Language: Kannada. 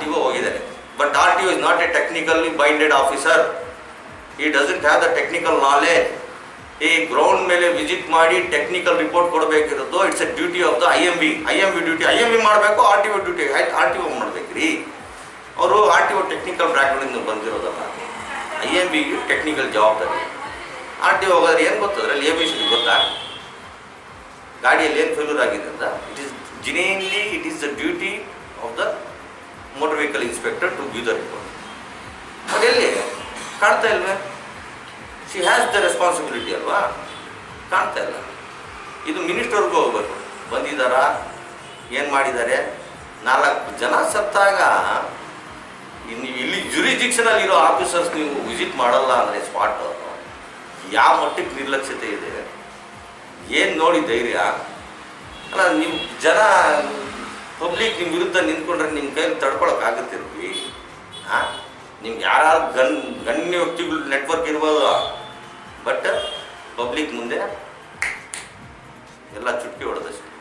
ಟಿ ಒ ಹೋಗಿದ್ದಾರೆ. But R T O is not a technically binded officer he doesn't have the technical knowledge ಈ ಗ್ರೌಂಡ್ ಮೇಲೆ ವಿಸಿಟ್ ಮಾಡಿ technical report ಕೊಡಬೇಕಿರೋದು it's a duty of the I M B I M B duty I M B ಮಾಡಬೇಕು R T O duty R T O ಮಾಡ್ಬೇಕ್ರಿ. ಅವರು ಆರ್ ಟಿ ಒ ಟೆಕ್ನಿಕಲ್ ಬ್ಯಾಕ್ಗ್ರೌಂಡಿಂದ ಬಂದಿರೋದಲ್ಲ. ಐ ಎಂ ಬಿ ಟೆಕ್ನಿಕಲ್ ಜವಾಬ್ದಾರಿ. ಆರ್ ಟಿ ಒ ಹೋಗೋದ್ರೆ ಏನು ಗೊತ್ತದ್ರೆ ಅಲ್ಲಿ ಎ ಬಿ ಸಿ ಗೊತ್ತಾ? ಗಾಡಿಯಲ್ಲಿ ಏನು ಫೇಲ್ಯೂರ್ ಆಗಿದೆ ಅಂತ it is genuinely it is the duty of the vehicle inspector to give the report ಅದೆಲ್ಲಿ ಕಾಣ್ತಾ ಇಲ್ವೇ? ಶಿ ಹ್ಯಾಸ್ ದ ರೆಸ್ಪಾನ್ಸಿಬಿಲಿಟಿ ಅಲ್ವಾ? ಕಾಣ್ತಾ ಇಲ್ಲ. ಇದು ಮಿನಿಸ್ಟರ್ಗೂ ಹೋಗ್ಬೇಕು. ಬಂದಿದ್ದಾರಾ? ಏನು ಮಾಡಿದ್ದಾರೆ? ನಾಲ್ಕು ಜನ ಸತ್ತಾಗ ಇಲ್ಲಿ ಜುರಿಜಿಕ್ಷನಲ್ಲಿ ಇರೋ ಆಫೀಸರ್ಸ್ ನೀವು ವಿಸಿಟ್ ಮಾಡಲ್ಲ ಅಂದರೆ ಸ್ಪಾಟ್ ಯಾವ ಮಟ್ಟಕ್ಕೆ ನಿರ್ಲಕ್ಷ್ಯತೆ ಇದೆ? ಏನು ನೋಡಿ ಧೈರ್ಯ? ಅಲ್ಲ ನಿಮ್ಮ ಜನ ಪಬ್ಲಿಕ್ ನಿಮ್ಮ ವಿರುದ್ಧ ನಿಂತ್ಕೊಂಡ್ರೆ ನಿಮ್ಮ ಕೈಯಲ್ಲಿ ತಡ್ಕೊಳಕ್ಕಾಗುತ್ತಿರ್ತೀವಿ ಹಾಂ ನಿಮ್ಗೆ ಯಾರು ಗನ್ ಗಣ್ಯ ವ್ಯಕ್ತಿಗಳು ನೆಟ್ವರ್ಕ್ ಇರ್ಬೋದು. ಬಟ್ ಪಬ್ಲಿಕ್ ಮುಂದೆ ಎಲ್ಲ ಚುಟ್ಟಿ ಹೊಡೆದಷ್ಟು.